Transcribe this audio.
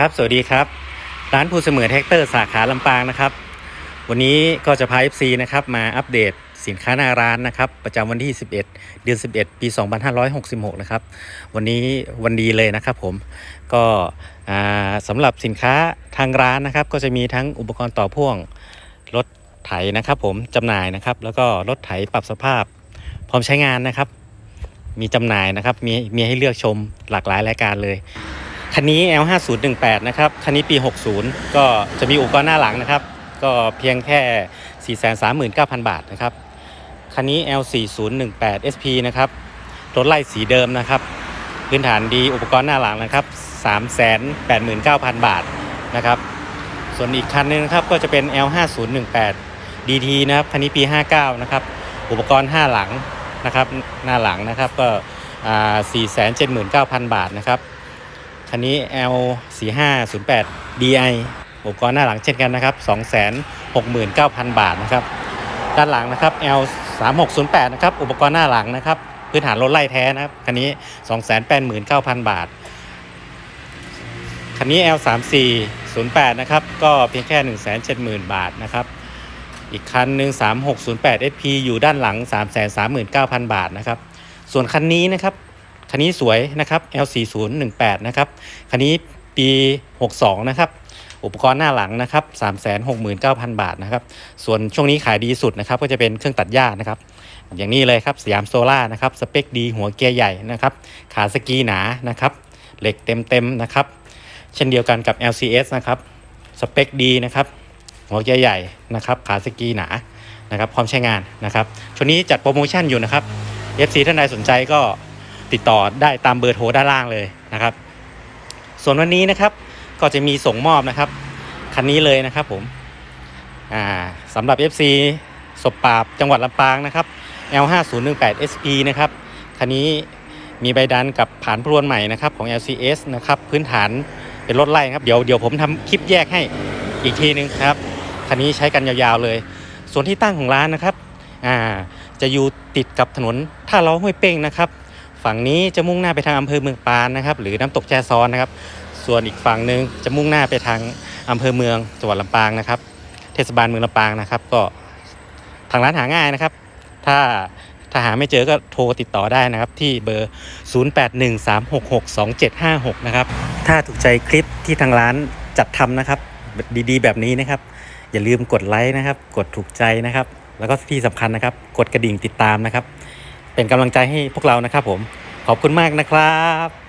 ครับ สวัสดีครับ ร้านภูเสมอแท็กเตอร์สาขาลำปางนะครับ วันนี้ก็จะพา FC นะครับมาอัปเดตสินค้าหน้าร้านนะครับ ประจำวันที่ 11 เดือน 11 ปี 2566 นะครับ วันนี้วันดีเลยนะครับผม ก็สำหรับสินค้าทางร้านนะครับ ก็จะมีทั้งอุปกรณ์ต่อพ่วง รถไถนะครับผมจำหน่ายนะครับ แล้วก็รถไถปรับสภาพ พร้อมใช้งานนะครับ มีจำหน่ายนะครับ มีมีให้เลือกชมหลากหลายรายการเลย คันนี้ L5018 นะครับ คันนี้ปี 60 ก็จะมีอุปกรณ์หน้าหลังนะครับ ก็เพียงแค่ 439,000 บาทนะครับ คันนี้ L4018 SP นะครับ รถไล่สีเดิมนะครับ พื้นฐานดีอุปกรณ์หน้าหลังนะครับ 389,000 บาทนะครับ ส่วนอีกคันนึงนะครับก็จะเป็น L5018 DT นะครับ คันนี้ปี 59 นะครับ อุปกรณ์ 5 หลังนะครับ หน้าหลังนะครับก็อ่า479,000 บาทนะครับ คันนี้ L 4 5 0 8 DI อุปกรณ์หน้าหลังเช่นกันนะครับ 269,000 บาทนะครับ ด้านหลังนะครับ L 3 6 0 8นะครับ อุปกรณ์หน้าหลังนะครับ พื้นฐานรถไล่แท้นะครับ คันนี้ 289,000 บาท คันนี้ L 3 4 0 8นะครับ ก็เพียงแค่ 170,000 บาทนะครับ อีกคันหนึ่ง3608 SP อยู่ด้านหลัง 339,000 บาทนะครับ ส่วนคันนี้นะครับ คันนี้สวยนะครับ L4018 นะครับ คันนี้ปี 62 นะครับ อุปกรณ์หน้าหลังนะครับ 369,000 บาทนะครับ ส่วนช่วงนี้ขายดีสุดนะครับ ก็จะเป็นเครื่องตัดหญ้านะครับ อย่างนี้เลยครับสยามโซล่านะครับ สเปคดี หัวเกียร์ใหญ่นะครับ ขาสกีหนานะครับ เหล็กเต็มๆนะครับ เช่นเดียวกันกับ LCS นะครับ สเปคดีนะครับ หัวเกียร์ใหญ่นะครับ ขาสกีหนา นะครับ พร้อมใช้งานนะครับ ช่วงนี้จัดโปรโมชั่นอยู่นะครับ FC ท่านใดสนใจก็ ติดต่อได้ตามเบอร์โทรด้านล่างเลยนะครับ ส่วนวันนี้นะครับก็จะมีส่งมอบนะครับคันนี้เลยนะครับผมสำหรับ FC ศพปราบจังหวัดลำปางนะครับ L5018 SP นะครับคันนี้มีใบดันกับผานพรวนใหม่นะครับของ LCS นะครับพื้นฐานเป็นรถไล่ครับเดี๋ยวเดี๋ยวผมทำคลิปแยกให้อีกทีนึงครับคันนี้ใช้กันยาวๆเลย ส่วนที่ตั้งของร้านนะครับจะอยู่ติดกับถนนท่าล้อห้วยเป้งนะครับ ฝั่งนี้จะมุ่งหน้าไปทางอำเภอเมืองปานนะครับ หรือน้ำตกแจซ้อนนะครับ ส่วนอีกฝั่งหนึ่งจะมุ่งหน้าไปทางอำเภอเมืองจังหวัดลำปางนะครับ เทศบาลเมืองลำปางนะครับ ก็ทางร้านหาง่ายนะครับ ถ้าถ้าหาไม่เจอก็โทรติดต่อได้นะครับ ที่เบอร์ 0813662756 นะครับ ถ้าถูกใจคลิปที่ทางร้านจัดทำนะครับ ดีๆ แบบนี้นะครับ อย่าลืมกดไลค์นะครับ กดถูกใจนะครับ แล้วก็ที่สำคัญนะครับ กดกระดิ่งติดตามนะครับ เป็นกำลังใจให้พวกเรานะครับผมขอบคุณมากนะครับ